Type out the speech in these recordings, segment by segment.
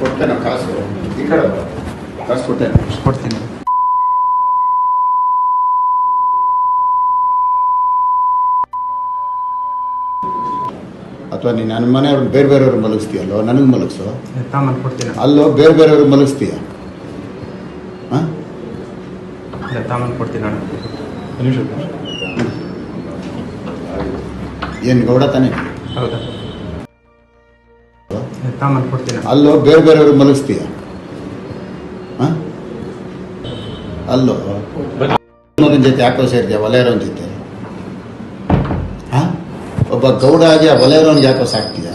ಕೊಡ್ತೇನೆ ಕಾಸು. ಈ ಕಡೆ. ಕಾಸು ಕೊಡ್ತೇನೆ. ಕೊಡ್ತೀನಿ. ಅಥವಾ ನೀನು ನನ್ನ ಮನೆಯವ್ರು ಬೇರೆ ಬೇರೆಯವ್ರು ಮಲಗಿಸ್ತೀಯಲ್ಲೋ? ನನಗೆ ಮಲಗಿಸು? ಅಲ್ಲೋ ಬೇರೆ ಬೇರೆಯವ್ರು ಮಲಗಿಸ್ತೀಯ? ಹಾಂ? ಏನು ಗೌಡ ತಾನೇ? ಹೌದಾ? ಅಲ್ಲೋ, ಬೇರೆ ಬೇರೆಯವ್ರು ಮಲಗಿಸ್ತೀಯ? ಅಲ್ಲೋ. ಮಗನ ಜೊತೆ ಯಾಕೋ ಸೇರ್ತೀಯ ಒಲೆಯರವನ ಜೊತೆ? ಹಾಂ? ಒಬ್ಬ ಗೌಡ ಆಗಿ ಆ ಒಲೆಯರವನಿಗೆ ಯಾಕೋ ಸಾಕ್ತೀಯ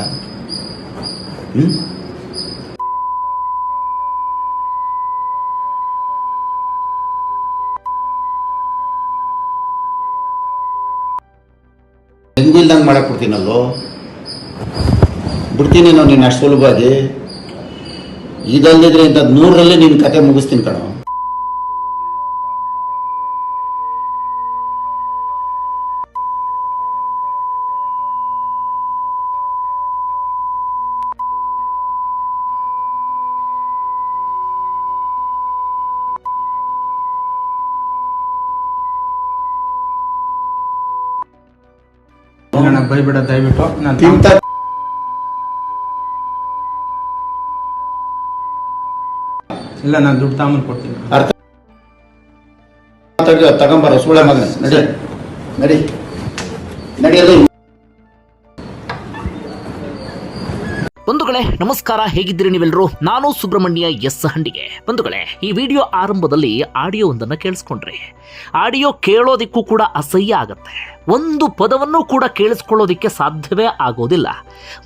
ಹ್ಞೂ ಹೆಂಗೂ ಇಲ್ದಂಗೆ ಮಾಡಕ್ ಬಿಡ್ತೀನಲ್ಲೋ ಬಿಡ್ತೀನಿ ನಾನು ನೀನು ಅಷ್ಟು ಸುಲಭವಾಗಿ. ಇದಲ್ಲದಿದ್ರೆ ಇಂಥದ್ದು ನೂರರಲ್ಲಿ ನೀನು ಕತೆ ಮುಗಿಸ್ತೀನಿ ಕಣೋ. ಬೈಬಿಡ ದಯವಿಟ್ಟು. ನಾನು ಇಲ್ಲ ನಾನು ದುಡ್ಡು ತಾಮನ್ ಕೊಡ್ತೀನಿ. ಅರ್ಥ? ತಗೊಂಬರ ಸುಳ್ಳೆ ಮಗನ ನಡಿ. ನಡಿ. ನಡಿಯಲ್ಲ ಬಂಧುಗಳೇ ನಮಸ್ಕಾರ. ಹೇಗಿದ್ದೀರಿ ನೀವೆಲ್ಲರೂ ನಾನು ಸುಬ್ರಹ್ಮಣ್ಯ ಎಸ್ ಹಂಡಿಗೆ. ಬಂಧುಗಳೇ ಈ ವಿಡಿಯೋ ಆರಂಭದಲ್ಲಿ ಆಡಿಯೋ ಒಂದನ್ನು ಕೇಳಿಸ್ಕೊಂಡ್ರಿ. ಆಡಿಯೋ ಕೇಳೋದಿಕ್ಕೂ ಕೂಡ ಅಸಹ್ಯ ಆಗತ್ತೆ. ಒಂದು ಪದವನ್ನು ಕೂಡ ಕೇಳಿಸ್ಕೊಳ್ಳೋದಿಕ್ಕೆ ಸಾಧ್ಯವೇ ಆಗೋದಿಲ್ಲ.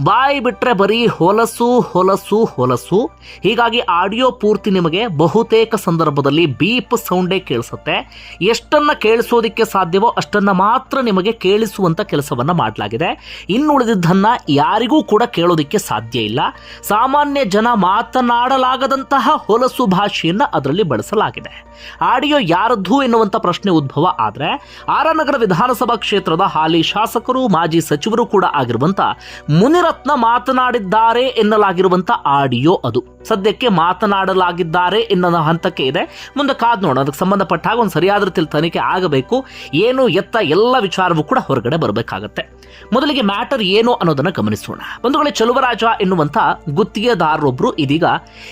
ಬಾಯಿ ಬಿಟ್ಟರೆ ಬರೀ ಹೊಲಸು ಹೊಲಸು ಹೊಲಸು. ಹೀಗಾಗಿ ಆಡಿಯೋ ಪೂರ್ತಿ ನಿಮಗೆ ಬಹುತೇಕ ಸಂದರ್ಭದಲ್ಲಿ ಬೀಪ್ ಸೌಂಡೇ ಕೇಳಿಸುತ್ತೆ. ಎಷ್ಟನ್ನು ಕೇಳಿಸೋದಿಕ್ಕೆ ಸಾಧ್ಯವೋ ಅಷ್ಟನ್ನು ಮಾತ್ರ ನಿಮಗೆ ಕೇಳಿಸುವಂಥ ಕೆಲಸವನ್ನು ಮಾಡಲಾಗಿದೆ. ಇನ್ನುಳಿದಿದ್ದನ್ನು ಯಾರಿಗೂ ಕೂಡ ಕೇಳೋದಿಕ್ಕೆ ಸಾಧ್ಯ ಇಲ್ಲ. ಸಾಮಾನ್ಯ ಜನ ಮಾತನಾಡಲಾಗದಂತಹ ಹೊಲಸು ಭಾಷೆಯನ್ನು ಅದರಲ್ಲಿ ಬಳಸಲಾಗಿದೆ. ಆಡಿಯೋ ಯಾರದ್ದು ಎನ್ನುವಂಥ ಪ್ರಶ್ನೆ ಉದ್ಭವ ಆದರೆ ಆರನಗರ ವಿಧಾನಸಭಾ ಕ್ಷೇತ್ರದ ಹಾಲಿ ಶಾಸಕರು ಮಾಜಿ ಸಚಿವರು ಕೂಡ ಆಗಿರುವಂತ ಮುನಿರತ್ನ ಮಾತನಾಡಿದ್ದಾರೆ ಎನ್ನಲಾಗಿರುವಂತ ಆಡಿಯೋ ಅದು. ಸದ್ಯಕ್ಕೆ ಮಾತನಾಡಲಾಗಿದ್ದಾರೆ ಎನ್ನೋ ಹಂತಕ್ಕೆ ಇದೆ. ಮುಂದೆ ಕಾದ್ ನೋಡೋಣ. ಅದಕ್ಕೆ ಸಂಬಂಧಪಟ್ಟ ಹಾಗೆ ಒಂದು ಸರಿಯಾದ ರೀತಿಯಲ್ಲಿ ತನಿಖೆ ಆಗಬೇಕು. ಏನು ಎತ್ತ ಎಲ್ಲ ವಿಚಾರವೂ ಕೂಡ ಹೊರಗಡೆ ಬರಬೇಕಾಗತ್ತೆ. ಮೊದಲಿಗೆ ಮ್ಯಾಟರ್ ಏನು ಅನ್ನೋದನ್ನ ಗಮನಿಸೋಣ. ಬಂಧುಗಳೇ, ಚಲುವರಾಜ ಎನ್ನುವಂತ ಗುತ್ತಿಗೆದಾರರೊಬ್ಬರು ಇದೀಗ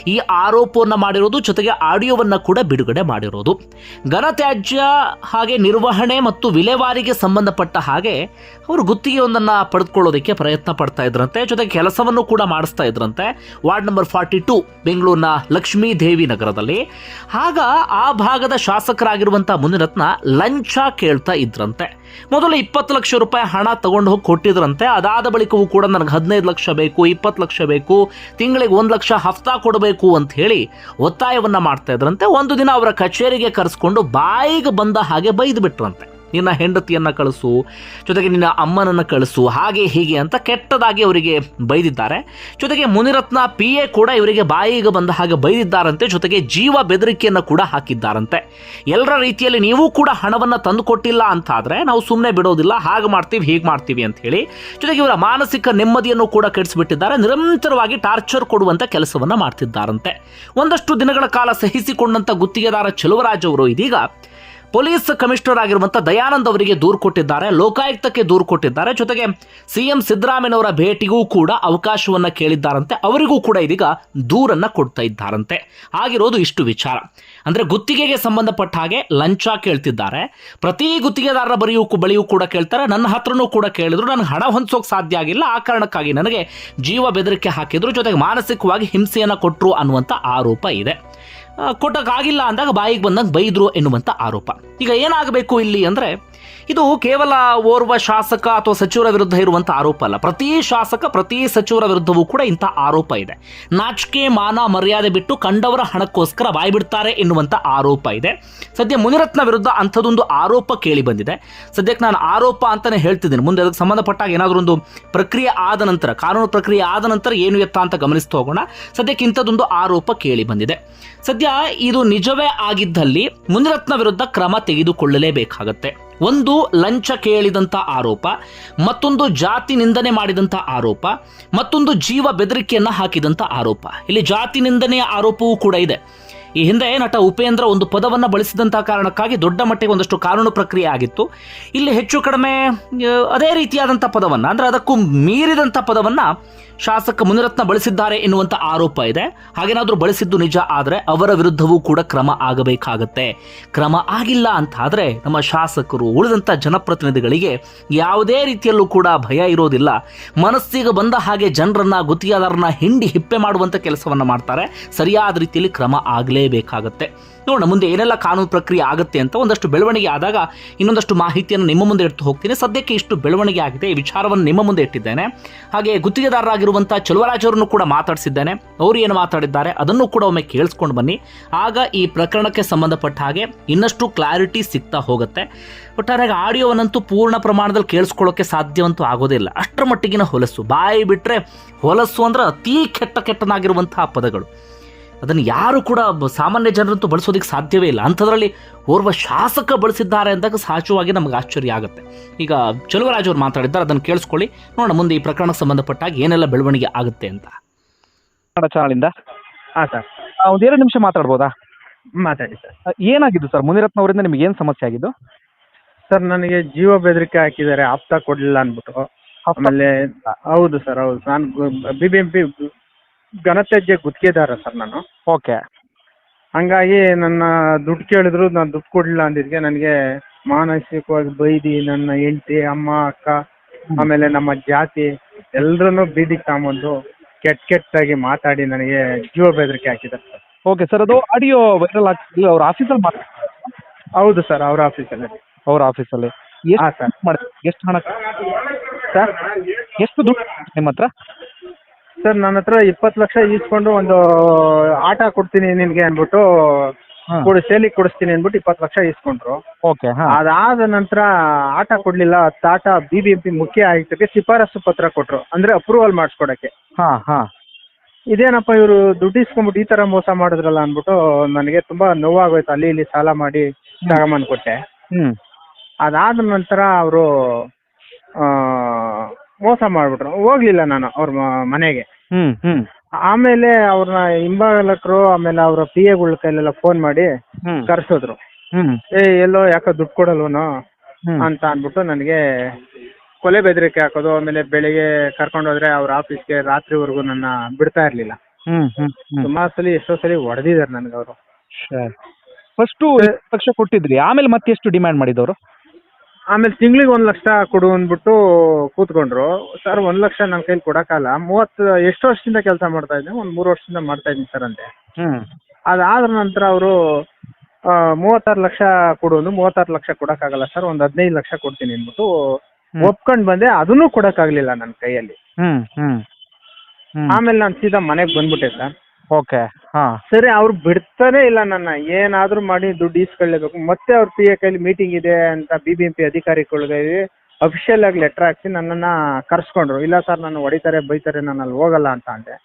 ಈ ಆರೋಪವನ್ನು ಮಾಡಿರೋದು, ಜೊತೆಗೆ ಆಡಿಯೋವನ್ನ ಕೂಡ ಬಿಡುಗಡೆ ಮಾಡಿರೋದು. ಘನತ್ಯಾಜ್ಯ ಹಾಗೆ ನಿರ್ವಹಣೆ ಮತ್ತು ವಿಲೇವಾರಿಗೆ ಸಂಬಂಧಪಟ್ಟ ಹಾಗೆ ಅವರು ಗುತ್ತಿಗೆಯೊಂದನ್ನು ಪಡೆದುಕೊಳ್ಳೋದಕ್ಕೆ ಪ್ರಯತ್ನ ಪಡ್ತಾ ಇದ್ರಂತೆ. ಜೊತೆಗೆ ಕೆಲಸವನ್ನು ಕೂಡ ಮಾಡಿಸ್ತಾ ಇದ್ರಂತೆ. ವಾರ್ಡ್ ನಂಬರ್ ಫಾರ್ಟಿ ಟೂ ಬೆಂಗಳೂರಿನ ಲಕ್ಷ್ಮೀ ದೇವಿ ನಗರದಲ್ಲಿ. ಆಗ ಆ ಭಾಗದ ಶಾಸಕರಾಗಿರುವಂಥ ಮುನಿರತ್ನ ಲಂಚ ಕೇಳ್ತಾ ಇದ್ರಂತೆ. ಮೊದಲು ಇಪ್ಪತ್ತು ಲಕ್ಷ ರೂಪಾಯಿ ಹಣ ತಗೊಂಡು ಹೋಗಿ ಕೊಟ್ಟಿದ್ರಂತೆ. ಅದಾದ ಬಳಿಕವೂ ಕೂಡ ನನಗೆ ಹದಿನೈದು ಲಕ್ಷ ಬೇಕು, ಇಪ್ಪತ್ತು ಲಕ್ಷ ಬೇಕು, ತಿಂಗಳಿಗೆ ಒಂದು ಲಕ್ಷ ಹಫ್ತಾ ಕೊಡಬೇಕು ಅಂತ ಹೇಳಿ ಒತ್ತಾಯವನ್ನು ಮಾಡ್ತಾ ಇದ್ರಂತೆ. ಒಂದು ದಿನ ಅವರ ಕಚೇರಿಗೆ ಕರೆಸ್ಕೊಂಡು ಬಾಯಿಗೆ ಬಂದ ಹಾಗೆ ಬೈದು ಬಿಟ್ರಂತೆ. ನಿನ್ನ ಹೆಂಡತಿಯನ್ನು ಕಳಿಸು, ಜೊತೆಗೆ ನಿನ್ನ ಅಮ್ಮನನ್ನು ಕಳಿಸು, ಹಾಗೆ ಹೀಗೆ ಅಂತ ಕೆಟ್ಟದಾಗಿ ಅವರಿಗೆ ಬೈದಿದ್ದಾರೆ. ಜೊತೆಗೆ ಮುನಿರತ್ನ ಪಿ ಎ ಕೂಡ ಇವರಿಗೆ ಬಾಯಿಗೆ ಬಂದ ಹಾಗೆ ಬೈದಿದ್ದಾರಂತೆ, ಜೊತೆಗೆ ಜೀವ ಬೆದರಿಕೆಯನ್ನು ಕೂಡ ಹಾಕಿದ್ದಾರಂತೆ. ಎಲ್ಲರ ರೀತಿಯಲ್ಲಿ ನೀವು ಕೂಡ ಹಣವನ್ನು ತಂದುಕೊಟ್ಟಿಲ್ಲ ಅಂತ ಆದ್ರೆ ನಾವು ಸುಮ್ಮನೆ ಬಿಡೋದಿಲ್ಲ, ಹಾಗೆ ಮಾಡ್ತೀವಿ, ಹೀಗೆ ಮಾಡ್ತೀವಿ ಅಂತ ಹೇಳಿ, ಜೊತೆಗೆ ಇವರ ಮಾನಸಿಕ ನೆಮ್ಮದಿಯನ್ನು ಕೂಡ ಕೆಡಿಸಿಬಿಟ್ಟಿದ್ದಾರೆ, ನಿರಂತರವಾಗಿ ಟಾರ್ಚರ್ ಕೊಡುವಂಥ ಕೆಲಸವನ್ನು ಮಾಡ್ತಿದ್ದಾರಂತೆ. ಒಂದಷ್ಟು ದಿನಗಳ ಕಾಲ ಸಹಿಸಿಕೊಂಡಂಥ ಗುತ್ತಿಗೆದಾರ ಚೆಲುವರಾಜ್ ಅವರು ಇದೀಗ ಪೊಲೀಸ್ ಕಮಿಷನರ್ ಆಗಿರುವಂಥ ದಯಾನಂದ್ ಅವರಿಗೆ ದೂರು ಕೊಟ್ಟಿದ್ದಾರೆ, ಲೋಕಾಯುಕ್ತಕ್ಕೆ ದೂರು ಕೊಟ್ಟಿದ್ದಾರೆ. ಜೊತೆಗೆ ಸಿಎಂ ಸಿದ್ದರಾಮಯ್ಯನವರ ಭೇಟಿಗೂ ಕೂಡ ಅವಕಾಶವನ್ನ ಕೇಳಿದ್ದಾರಂತೆ. ಅವರಿಗೂ ಕೂಡ ಇದೀಗ ದೂರನ್ನ ಕೊಡ್ತಾ ಇದ್ದಾರಂತೆ. ಆಗಿರೋದು ಇಷ್ಟು ವಿಚಾರ. ಅಂದ್ರೆ ಗುತ್ತಿಗೆಗೆ ಸಂಬಂಧಪಟ್ಟ ಹಾಗೆ ಲಂಚ ಕೇಳ್ತಿದ್ದಾರೆ. ಪ್ರತಿ ಗುತ್ತಿಗೆದಾರರ ಬರೆಯೂ ಬಳಿಯೂ ಕೂಡ ಕೇಳ್ತಾರೆ. ನನ್ನ ಹತ್ರನೂ ಕೂಡ ಕೇಳಿದ್ರು. ನನಗೆ ಹಣ ಹೊಂದಿಸೋಕೆ ಸಾಧ್ಯ ಆಗಿಲ್ಲ. ಆ ಕಾರಣಕ್ಕಾಗಿ ನನಗೆ ಜೀವ ಬೆದರಿಕೆ ಹಾಕಿದ್ರು. ಜೊತೆಗೆ ಮಾನಸಿಕವಾಗಿ ಹಿಂಸೆಯನ್ನು ಕೊಟ್ಟರು ಅನ್ನುವಂಥ ಆರೋಪ ಇದೆ. ಕೊಟ್ಟಕ್ಕಾಗಿಲ್ಲ ಅಂದಾಗ ಬಾಯಿಗೆ ಬಂದಂಗೆ ಬೈದ್ರು ಎನ್ನುವಂಥ ಆರೋಪ. ಈಗ ಏನಾಗಬೇಕು ಇಲ್ಲಿ ಅಂದರೆ ಇದು ಕೇವಲ ಓರ್ವ ಶಾಸಕ ಅಥವಾ ಸಚಿವರ ವಿರುದ್ಧ ಇರುವಂಥ ಆರೋಪ ಅಲ್ಲ. ಪ್ರತಿ ಶಾಸಕ, ಪ್ರತಿ ಸಚಿವರ ವಿರುದ್ಧವೂ ಕೂಡ ಇಂಥ ಆರೋಪ ಇದೆ. ನಾಚಿಕೆ, ಮಾನ, ಮರ್ಯಾದೆ ಬಿಟ್ಟು ಕಂಡವರ ಹಣಕ್ಕೋಸ್ಕರ ಬಾಯ್ಬಿಡ್ತಾರೆ ಎನ್ನುವಂಥ ಆರೋಪ ಇದೆ. ಸದ್ಯ ಮುನಿರತ್ನ ವಿರುದ್ಧ ಅಂಥದ್ದೊಂದು ಆರೋಪ ಕೇಳಿ ಬಂದಿದೆ. ಸದ್ಯಕ್ಕೆ ನಾನು ಆರೋಪ ಅಂತಾನೆ ಹೇಳ್ತಿದ್ದೀನಿ. ಮುಂದೆ ಅದಕ್ಕೆ ಸಂಬಂಧಪಟ್ಟಾಗ ಏನಾದರೂ ಒಂದು ಪ್ರಕ್ರಿಯೆ ಆದ ನಂತರ, ಕಾನೂನು ಪ್ರಕ್ರಿಯೆ ಆದ ನಂತರ ಏನು ಎತ್ತ ಅಂತ ಗಮನಿಸ್ತಾ ಹೋಗೋಣ. ಸದ್ಯಕ್ಕೆ ಇಂಥದ್ದೊಂದು ಆರೋಪ ಕೇಳಿ ಬಂದಿದೆ. ಸದ್ಯ ಇದು ನಿಜವೇ ಆಗಿದ್ದಲ್ಲಿ ಮುನಿರತ್ನ ವಿರುದ್ಧ ಕ್ರಮ ತೆಗೆದುಕೊಳ್ಳಲೇಬೇಕಾಗತ್ತೆ. ಒಂದು ಲಂಚ ಕೇಳಿದಂಥ ಆರೋಪ, ಮತ್ತೊಂದು ಜಾತಿ ನಿಂದನೆ ಮಾಡಿದಂಥ ಆರೋಪ, ಮತ್ತೊಂದು ಜೀವ ಬೆದರಿಕೆಯನ್ನ ಹಾಕಿದಂಥ ಆರೋಪ. ಇಲ್ಲಿ ಜಾತಿ ನಿಂದನೆಯ ಆರೋಪವೂ ಕೂಡ ಇದೆ. ಈ ಹಿಂದೆ ನಟ ಉಪೇಂದ್ರ ಒಂದು ಪದವನ್ನು ಬಳಸಿದಂಥ ಕಾರಣಕ್ಕಾಗಿ ದೊಡ್ಡ ಮಟ್ಟಿಗೆ ಒಂದಷ್ಟು ಕಾನೂನು ಪ್ರಕ್ರಿಯೆ ಆಗಿತ್ತು. ಇಲ್ಲಿ ಹೆಚ್ಚು ಕಡಿಮೆ, ಅದೇ ರೀತಿಯಾದಂಥ ಪದವನ್ನು, ಅಂದರೆ ಅದಕ್ಕೂ ಮೀರಿದಂಥ ಪದವನ್ನು ಶಾಸಕ ಮುನಿರತ್ನ ಬಳಸಿದ್ದಾರೆ ಎನ್ನುವಂತ ಆರೋಪ ಇದೆ. ಹಾಗೇನಾದರೂ ಬಳಸಿದ್ದು ನಿಜ ಆದರೆ ಅವರ ವಿರುದ್ಧವೂ ಕೂಡ ಕ್ರಮ ಆಗಬೇಕಾಗತ್ತೆ. ಕ್ರಮ ಆಗಿಲ್ಲ ಅಂತ ಆದ್ರೆ ನಮ್ಮ ಶಾಸಕರು ಉಳಿದಂಥ ಜನಪ್ರತಿನಿಧಿಗಳಿಗೆ ಯಾವುದೇ ರೀತಿಯಲ್ಲೂ ಕೂಡ ಭಯ ಇರೋದಿಲ್ಲ. ಮನಸ್ಸಿಗೆ ಬಂದ ಹಾಗೆ ಜನರನ್ನ, ಗುತ್ತಿಗೆದಾರರನ್ನ ಹಿಂಡಿ ಹಿಪ್ಪೆ ಮಾಡುವಂಥ ಕೆಲಸವನ್ನ ಮಾಡ್ತಾರೆ. ಸರಿಯಾದ ರೀತಿಯಲ್ಲಿ ಕ್ರಮ ಆಗಲೇಬೇಕಾಗತ್ತೆ. ನೋಡೋಣ, ಮುಂದೆ ಏನೆಲ್ಲ ಕಾನೂನು ಪ್ರಕ್ರಿಯೆ ಆಗುತ್ತೆ ಅಂತ ಒಂದಷ್ಟು ಬೆಳವಣಿಗೆ ಆದಾಗ ಇನ್ನೊಂದಷ್ಟು ಮಾಹಿತಿಯನ್ನು ನಿಮ್ಮ ಮುಂದೆ ಇಟ್ಟು ಹೋಗ್ತೀನಿ. ಸದ್ಯಕ್ಕೆ ಇಷ್ಟು ಬೆಳವಣಿಗೆ ಆಗಿದೆ, ಈ ವಿಚಾರವನ್ನು ನಿಮ್ಮ ಮುಂದೆ ಇಟ್ಟಿದ್ದೇನೆ. ಹಾಗೆ ಗುತ್ತಿಗೆದಾರರಾಗಿರುವಂಥ ಚಲುವರಾಜವರನ್ನು ಕೂಡ ಮಾತಾಡಿಸಿದ್ದೇನೆ. ಅವರು ಏನು ಮಾತಾಡಿದ್ದಾರೆ ಅದನ್ನು ಕೂಡ ಒಮ್ಮೆ ಕೇಳಿಸ್ಕೊಂಡು ಬನ್ನಿ. ಆಗ ಈ ಪ್ರಕರಣಕ್ಕೆ ಸಂಬಂಧಪಟ್ಟ ಹಾಗೆ ಇನ್ನಷ್ಟು ಕ್ಲಾರಿಟಿ ಸಿಗ್ತಾ ಹೋಗುತ್ತೆ. ಒಟ್ಟಾರೆ ಆಡಿಯೋವನ್ನಂತೂ ಪೂರ್ಣ ಪ್ರಮಾಣದಲ್ಲಿ ಕೇಳಿಸ್ಕೊಳ್ಳೋಕೆ ಸಾಧ್ಯವಂತೂ ಆಗೋದಿಲ್ಲ. ಅಷ್ಟರ ಮಟ್ಟಿಗಿನ ಹೊಲಸು. ಬಾಯಿ ಬಿಟ್ಟರೆ ಹೊಲಸು ಅಂದ್ರೆ ಅತಿ ಕೆಟ್ಟ ಕೆಟ್ಟನಾಗಿರುವಂತಹ ಪದಗಳು. ಅದನ್ನು ಯಾರು ಕೂಡ ಸಾಮಾನ್ಯ ಜನರಂತೂ ಬಳಸೋದಕ್ಕೆ ಸಾಧ್ಯವೇ ಇಲ್ಲ. ಅಂಥದ್ರಲ್ಲಿ ಓರ್ವ ಶಾಸಕ ಬಳಸಿದ್ದಾರೆ ಅಂದಾಗ ಸಹಜವಾಗಿ ನಮಗೆ ಆಶ್ಚರ್ಯ ಆಗುತ್ತೆ. ಈಗ ಚಲುವರಾಜ್ ಅವರು ಮಾತಾಡಿದ್ದಾರೆ ಅದನ್ನು ಕೇಳಿಸ್ಕೊಳ್ಳಿ. ನೋಡೋಣ ಮುಂದೆ ಈ ಪ್ರಕರಣಕ್ಕೆ ಸಂಬಂಧಪಟ್ಟಾಗ ಏನೆಲ್ಲ ಬೆಳವಣಿಗೆ ಆಗುತ್ತೆ ಅಂತ. ಚಾನಲಿಂದ? ಹಾಂ ಸರ್. ಒಂದು ಎರಡು ನಿಮಿಷ ಮಾತಾಡ್ಬೋದಾ? ಮಾತಾಡಿ ಸರ್. ಏನಾಗಿದ್ದು ಸರ್? ಮುನಿರತ್ನ ಅವರಿಂದ ನಿಮ್ಗೆ ಏನು ಸಮಸ್ಯೆ ಆಗಿದ್ದು? ಸರ್ ನನಗೆ ಜೀವ ಬೆದರಿಕೆ ಹಾಕಿದ್ದಾರೆ ಆಪ್ತ ಕೊಡಲಿಲ್ಲ ಅಂದ್ಬಿಟ್ಟು. ಆಮೇಲೆ ಹೌದು ಸರ್ ಹೌದು. ನಾನು ಬಿ ಬಿ ಎಂ ಪಿ ಘನತ್ಯಾಜ್ಯ ಗುತ್ತಿಗೆದಾರ ಸರ್ ನಾನು. ಓಕೆ. ಹಂಗಾಗಿ ನನ್ನ ದುಡ್ಡು ಕೇಳಿದ್ರು ನಾನು ದುಡ್ಡು ಕೊಡಲಿಲ್ಲ ಅಂದಿದ್ಕೆ ನನಗೆ ಮಾನಸಿಕವಾಗಿ ಬೈದಿ ನನ್ನ ಹೆಂಡತಿ ಅಮ್ಮ ಅಕ್ಕ ಆಮೇಲೆ ನಮ್ಮ ಜಾತಿ ಎಲ್ಲರನ್ನೂ ಬೀದಿಗೆ ತಗೊಂಬಂದು ಕೆಟ್ಟ ಕೆಟ್ಟಾಗಿ ಮಾತಾಡಿ ನನಗೆ ಜೀವ ಬೆದರಿಕೆ ಹಾಕಿದ್ದಾರೆ ಸರ್. ಓಕೆ ಸರ್ ಅದು ಆಡಿಯೋ ವೈರಲ್ ಆಗ್ತಿಲ್ಲ ಅವ್ರ ಆಫೀಸಲ್ಲಿ ಮಾತಾಡ ಹೌದು ಸರ್ ಅವ್ರ ಆಫೀಸಲ್ಲಿ ಅವ್ರ ಆಫೀಸಲ್ಲಿ ಹಾಂ ಸರ್. ಎಷ್ಟು ಮಾಡಿ ಎಷ್ಟು ಹಣ ಸರ್? ಎಷ್ಟು ದುಡ್ಡು ನಿಮ್ಮ ಹತ್ರ? ಸರ್ ನನ್ನ ಹತ್ರ ಇಪ್ಪತ್ತು ಲಕ್ಷ ಈಸ್ಕೊಂಡು ಒಂದು ಆಟ ಕೊಡ್ತೀನಿ ನಿನಗೆ ಅನ್ಬಿಟ್ಟು ಹಾಂ. ಕೊಡಿ ಸೇಲಿಗೆ ಕೊಡಿಸ್ತೀನಿ ಅಂದ್ಬಿಟ್ಟು ಇಪ್ಪತ್ತು ಲಕ್ಷ ಈಸ್ಕೊಂಡ್ರು. ಓಕೆ ಹಾಂ. ಅದಾದ ನಂತರ ಆಟ ಕೊಡ್ಲಿಲ್ಲ. ತಾಟ ಬಿ ಬಿ ಎಂ ಪಿ ಮುಖ್ಯ ಆಯುಕ್ತಕ್ಕೆ ಶಿಫಾರಸು ಪತ್ರ ಕೊಟ್ರು. ಅಂದ್ರೆ ಅಪ್ರೂವಲ್ ಮಾಡಿಸ್ಕೊಡಕ್ಕೆ. ಹಾ ಹಾ. ಇದೇನಪ್ಪ ಇವರು ದುಡ್ಡು ಇಸ್ಕೊಂಡ್ಬಿಟ್ಟು ಈ ತರ ಮೋಸ ಮಾಡಿದ್ರಲ್ಲ ಅಂದ್ಬಿಟ್ಟು ನನಗೆ ತುಂಬಾ ನೋವಾಗೋಯ್ತು. ಅಲ್ಲಿ ಇಲ್ಲಿ ಸಾಲ ಮಾಡಿ ತಗೊಂಬಂದು ಕೊಟ್ಟೆ. ಅದಾದ ನಂತರ ಅವರು ಮೋಸ ಮಾಡಿಬಿಟ್ರು. ಹೋಗ್ಲಿಲ್ಲ ನಾನು ಅವ್ರ ಮ- ಮನೆಗೆ. ಹ್ಞೂ ಹ್ಮ್. ಆಮೇಲೆ ಅವ್ರನ್ನ ಹಿಂಬಾಲಕರು ಆಮೇಲೆ ಅವರ ಪಿ ಎಗಳ ಕೈಲೆಲ್ಲ ಫೋನ್ ಮಾಡಿ ಕರ್ಸಿದ್ರು. ಏ ಎಲ್ಲೋ ಯಾಕೋ ದುಡ್ಡು ಕೊಡಲ್ವನು ಅಂತ ಅನ್ಬಿಟ್ಟು ನನಗೆ ಕೊಲೆ ಬೆದರಿಕೆ ಹಾಕೋದು ಆಮೇಲೆ ಬೆಳಿಗ್ಗೆ ಕರ್ಕೊಂಡು ಹೋದ್ರೆ ಅವ್ರ ಆಫೀಸ್ಗೆ ರಾತ್ರಿವರೆಗೂ ನನ್ನ ಬಿಡ್ತಾ ಇರ್ಲಿಲ್ಲ. ಹ್ಮ್ ಹ್ಮ್ ಸುಮಾರು ಸಲ ಎಷ್ಟೋ ಸಲ ಹೊಡೆದಿದ್ದಾರೆ ನನಗೆ ಅವರು. ಫಸ್ಟು ಲಕ್ಷ ಕೊಟ್ಟಿದ್ರಿ ಆಮೇಲೆ ಮತ್ತೆ ಎಷ್ಟು ಡಿಮ್ಯಾಂಡ್ ಮಾಡಿದವರು? ಆಮೇಲೆ ತಿಂಗಳಿಗೆ ಒಂದು ಲಕ್ಷ ಕೊಡು ಅಂದ್ಬಿಟ್ಟು ಕೂತ್ಕೊಂಡ್ರು. ಸರ್ ಒಂದು ಲಕ್ಷ ನನ್ನ ಕೈಲಿ ಕೊಡೋಕ್ಕಲ್ಲ ಮೂವತ್ತು ಎಷ್ಟು ವರ್ಷದಿಂದ ಕೆಲಸ ಮಾಡ್ತಾ ಇದ್ದೀನಿ. ಒಂದು ಮೂರು ವರ್ಷದಿಂದ ಮಾಡ್ತಾ ಇದ್ದೀನಿ ಸರ್ ಅಂತೆ. ಹ್ಮ್. ಅದಾದ ನಂತರ ಅವರು ಮೂವತ್ತಾರು ಲಕ್ಷ ಕೊಡು ಅಂದ್ರು. ಮೂವತ್ತಾರು ಲಕ್ಷ ಕೊಡೋಕ್ಕಾಗಲ್ಲ ಸರ್. ಒಂದು ಹದಿನೈದು ಲಕ್ಷ ಕೊಡ್ತೀನಿ ಅಂದ್ಬಿಟ್ಟು ಒಪ್ಕೊಂಡು ಬಂದೆ. ಅದನ್ನೂ ಕೊಡೋಕ್ಕಾಗಲಿಲ್ಲ ನನ್ನ ಕೈಯಲ್ಲಿ. ಹ್ಮ್. ಆಮೇಲೆ ನಾನು ಸೀದಾ ಮನೆಗೆ ಬಂದ್ಬಿಟ್ಟೆ ಸರ್. ಓಕೆ. ಹಾಂ. ಸರಿ ಅವ್ರು ಬಿಡ್ತಾನೆ ಇಲ್ಲ ನನ್ನ. ಏನಾದರೂ ಮಾಡಿ ದುಡ್ಡು ಈಸ್ಕೊಳ್ಳೇಬೇಕು ಮತ್ತೆ ಅವ್ರ ಪಿ ಎ ಕೈಲಿ ಮೀಟಿಂಗ್ ಇದೆ ಅಂತ ಬಿ ಬಿ ಎಂ ಪಿ ಅಧಿಕಾರಿಗಳಿಗೆ ಅಫಿಷಿಯಲ್ ಆಗಿ ಲೆಟರ್ ಹಾಕ್ಸಿ ನನ್ನನ್ನ ಕರ್ಸ್ಕೊಂಡ್ರು. ಇಲ್ಲ ಸರ್ ನಾನು ಹೊಡಿತಾರೆ ಬೈತಾರೆ ನಾನು ಅಲ್ಲಿ ಹೋಗಲ್ಲ ಅಂತ ಅಂದೆ.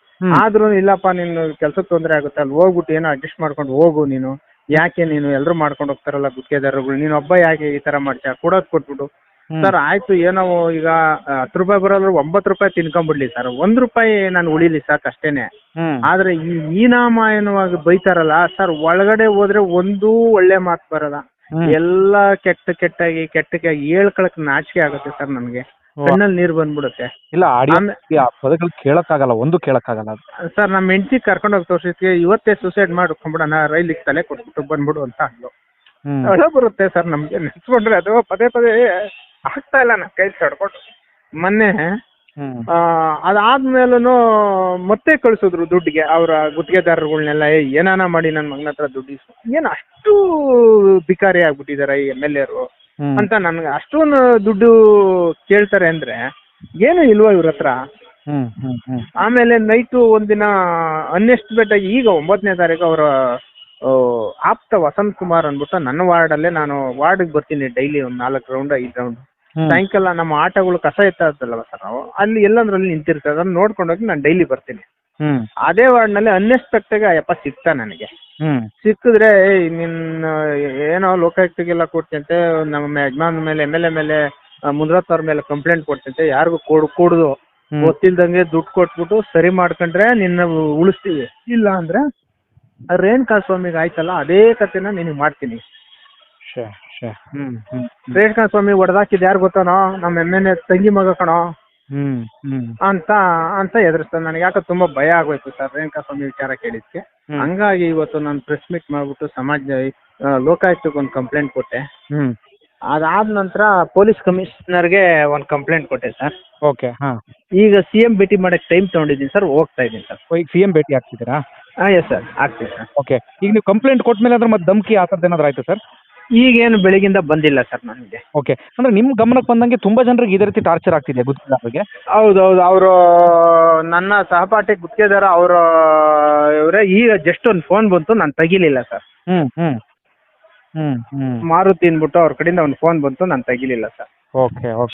ಆದ್ರೂ ಇಲ್ಲಪ್ಪ ನಿನ್ನ ಕೆಲ್ಸಕ್ಕೆ ತೊಂದರೆ ಆಗುತ್ತೆ. ಅಲ್ಲಿ ಹೋಗ್ಬಿಟ್ಟು ಏನೋ ಅಡ್ಜಸ್ಟ್ ಮಾಡ್ಕೊಂಡು ಹೋಗು ನೀನು. ಯಾಕೆ ನೀನು ಎಲ್ಲರೂ ಮಾಡ್ಕೊಂಡು ಹೋಗ್ತಾರಲ್ಲ ಗುತ್ತಿಗೆದಾರರುಗಳು? ನೀನು ಒಬ್ಬ ಯಾಕೆ ಈ ತರ ಮಾಡ್ತೀಯ? ಕೊಡೋದು ಕೊಟ್ಬಿಟ್ಟು ಹ್ಮ್. ಸರ್ ಆಯ್ತು ಏನೋ ಈಗ ಹತ್ತು ರೂಪಾಯಿ ಬರೋದ್ರೆ ಒಂಬತ್ತು ರೂಪಾಯಿ ತಿನ್ಕೊಂಬಿಡ್ಲಿ ಸರ್. ಒಂದ್ ರೂಪಾಯಿ ನಾನು ಉಳಿಲಿ ಸಾಕು ಅಷ್ಟೇನೆ. ಆದ್ರೆ ಈ ಹೀನಾಮಾಯನವಾಗಿ ಬೈತಾರಲ್ಲ ಸರ್ ಒಳಗಡೆ ಹೋದ್ರೆ ಒಂದೂ ಒಳ್ಳೆ ಮಾತು ಬರಲ್ಲ. ಹ್ಮ್. ಎಲ್ಲ ಕೆಟ್ಟ ಕೆಟ್ಟಾಗಿ ಕೆಟ್ಟ ಹೇಳ್ಕೊಳಕ್ ನಾಚಿಕೆ ಆಗುತ್ತೆ ಸರ್ ನನಗೆ. ಕಣ್ಣಲ್ಲಿ ನೀರ್ ಬಂದ್ಬಿಡುತ್ತೆ. ಇಲ್ಲ ಆಡಿಯೋ ಪದಗಳು ಕೇಳಕ್ಕಾಗಲ್ಲ ಒಂದು ಕೇಳಕ್ಕಾಗಲ್ಲ ಅದು. ಸರ್ ನಮ್ಮ ಹೆಂಡತಿ ಕರ್ಕೊಂಡು ಹೋಗಿ ತೋರಿಸಿದ್ಕೆ ಇವತ್ತೇ ಸುಸೈಡ್ ಮಾಡ್ಕೊಂಬಿಡೋಣ ರೈಲಿಗೆ ತಲೆ ಕೊಟ್ಬಿಟ್ಟು ಬಂದ್ಬಿಡು ಅಂತ ಅಂದ್ಲು. ಹ್ಮ್. ಅಳ ಬರುತ್ತೆ ಸರ್ ನಮ್ಗೆ ನೆನ್ಸ್ಕೊಂಡ್ರೆ ಅದು ಪದೇ ಪದೇ ಆಗ್ತಾ ಇಲ್ಲ ನನ್ನ ಕೈ ತಡ್ಕೊಟ್ಟು ಮೊನ್ನೆ ಅದಾದ್ಮೇಲೂ ಮತ್ತೆ ಕಳ್ಸಿದ್ರು ದುಡ್ಡಿಗೆ ಅವರ ಗುತ್ತಿಗೆದಾರರುಗಳನ್ನೆಲ್ಲ ಏ ಏನಾನ ಮಾಡಿ ನನ್ನ ಮಗನ ಹತ್ರ ದುಡ್ಡು ಏನು ಅಷ್ಟು ಬಿಕಾರಿ ಆಗ್ಬಿಟ್ಟಿದ್ದಾರೆ ಈ ಎಂ ಎಲ್ ಎರು ಅಂತ ನನ್ಗೆ ಅಷ್ಟೊಂದು ದುಡ್ಡು ಕೇಳ್ತಾರೆ ಅಂದ್ರೆ ಏನು ಇಲ್ವಾ ಇವ್ರ ಹತ್ರ? ಆಮೇಲೆ ನೈಟು ಒಂದಿನ ಅನ್ಎಸ್ಟಿಮೇಟ್ ಬೆಟ್ಟ ಈಗ ಒಂಬತ್ತನೇ ತಾರೀಕು ಅವರ ಆಪ್ತ ವಸಂತ್ ಕುಮಾರ್ ಅನ್ಬಿಟ್ಟು ನನ್ನ ವಾರ್ಡಲ್ಲೇ ನಾನು ವಾರ್ಡ್ಗೆ ಬರ್ತೀನಿ ಡೈಲಿ ಒಂದು ನಾಲ್ಕು ರೌಂಡ್ ಐದು ರೌಂಡ್. ಸಾಯಂಕಾಲ ನಮ್ಮ ಆಟಗಳು ಕಸ ಎತ್ತಾದಲ್ಲವ ಸರ್ ನಾವು? ಅಲ್ಲಿ ಎಲ್ಲಂದ್ರಲ್ಲಿ ನಿಂತಿರ್ತದೆ ಅದನ್ನ ನೋಡ್ಕೊಂಡು ಹೋಗಿ ನಾನು ಡೈಲಿ ಬರ್ತೀನಿ. ಹ್ಮ್. ಅದೇ ವಾರ್ಡ್ನಲ್ಲಿ ಅನ್ಎಕ್ಸ್ಪೆಕ್ಟೆಡ್ ಅಯ್ಯಪ್ಪ ಸಿಕ್ತ ನನಗೆ. ಹ್ಮ್. ಸಿಕ್ಕಿದ್ರೆ ಏಯ್ ನಿನ್ನ ಏನೋ ಲೋಕಾಯುಕ್ತಗೆಲ್ಲ ಕೊಡ್ತಂತೆ ನಮ್ಮ ಯಜಮಾನ್ ಮೇಲೆ ಎಂ ಎಲ್ ಎ ಮೇಲೆ ಮುದ್ರತ್ ಅವ್ರ ಮೇಲೆ ಕಂಪ್ಲೇಂಟ್ ಕೊಡ್ತಂತೆ ಯಾರಿಗೂ ಕೊಡ್ ಕೊಡುದು. ಹ್ಮ್. ಗೊತ್ತಿಲ್ದಂಗೆ ದುಡ್ಡು ಕೊಟ್ಬಿಟ್ಟು ಸರಿ ಮಾಡ್ಕೊಂಡ್ರೆ ನಿನ್ನ ಉಳಿಸ್ತೀವಿ. ಇಲ್ಲ ಅಂದ್ರೆ ರೇಣುಕಾ ಸ್ವಾಮಿಗೆ ಆಯ್ತಲ್ಲ ಅದೇ ಕಥೆನ ನಿನಗೆ ಮಾಡ್ತೀನಿ. ಶ ಶ ಹ್ಮ್ ಹ್ಮ್ ರೇಣುಕಾ ಸ್ವಾಮಿ ಹೊಡೆದಾಕಿದ್ ಯಾರು ಗೊತ್ತಾನೋ ನಮ್ಮ ಎ ತಂಗಿ ಮಗ ಕಣೋ. ಅಂತ ಅಂತ ಎದುರಿಸ್ತಾರೆ ನನಗೆ ಯಾಕೆ ತುಂಬಾ ಭಯ ಆಗೋಯ್ತು ಸರ್ ರೇಣುಕಾ ಸ್ವಾಮಿ ವಿಚಾರ ಕೇಳಿದ್ಕೆ. ಹ್ಮ್. ಹಂಗಾಗಿ ಇವತ್ತು ನಾನು ಪ್ರೆಸ್ ಮೀಟ್ ಮಾಡ್ಬಿಟ್ಟು ಸಮಾಜ ಆ, ಲೋಕಾಯುಕ್ತಕ್ಕೆ ಒಂದು ಕಂಪ್ಲೇಂಟ್ ಕೊಟ್ಟೆ. ಹ್ಮ್. ಅದಾದ ನಂತರ ಪೊಲೀಸ್ ಕಮಿಷನರ್ಗೆ ಒಂದು ಕಂಪ್ಲೇಂಟ್ ಕೊಟ್ಟೆ ಸರ್. ಓಕೆ ಹಾ. ಈಗ ಸಿ ಎಂ ಭೇಟಿ ಮಾಡಕ್ಕೆ ಟೈಮ್ ತೊಗೊಂಡಿದ್ದೀನಿ ಸರ್ ಹೋಗ್ತಾ ಇದ್ದೀನಿ ಸರ್. ಈಗ ಸಿ ಎಂ ಭೇಟಿ ಆಗ್ತಿದ್ದೀರಾ? ಹಾಂ ಎಸ್ ಸರ್ ಆಗ್ತೀನಿ ಸರ್. ಓಕೆ ಈಗ ನೀವು ಕಂಪ್ಲೇಂಟ್ ಕೊಟ್ಟ ಮೇಲೆ ಅದ್ರ ಮತ್ತೆ ಧಮಕಿ ಆ ಥರದ್ದು ಏನಾದ್ರು ಆಯ್ತಾ ಸರ್? ಈಗೇನು ಬೆಳಗಿಂದ ಬಂದಿಲ್ಲ ಸರ್ ನನಗೆ ಓಕೆ ಅಂದ್ರೆ ನಿಮ್ಮ ಗಮನಕ್ಕೆ ಬಂದಂಗೆ ತುಂಬಾ ಜನರಿಗೆ ಇದೇ ರೀತಿ ಟಾರ್ಚರ್ ಆಗ್ತಿದೆ ಗೊತ್ತಿಲ್ಲ ಹೌದೌದು ಅವರು ನನ್ನ ಸಹಪಾಠಿ ಗುತ್ತಿಗೆದಾರ ಅವರ ಇವರೇ ಈಗ ಜಸ್ಟ್ ಒಂದು ಫೋನ್ ಬಂತು ನಾನು ತೆಗಿಲಿಲ್ಲ ಸರ್. ಹ್ಮ್ ಹ್ಮ್. ಹ್ಮ್ ಹ್ಮ್. ಮಾರುತಿ ಅಂದ್ಬಿಟ್ಟು ಅವ್ರ ಕಡೆಯಿಂದ ಒಂದು ಫೋನ್ ಬಂತು ನಾನು ತೆಗಿಲಿಲ್ಲ ಸರ್. Okay okay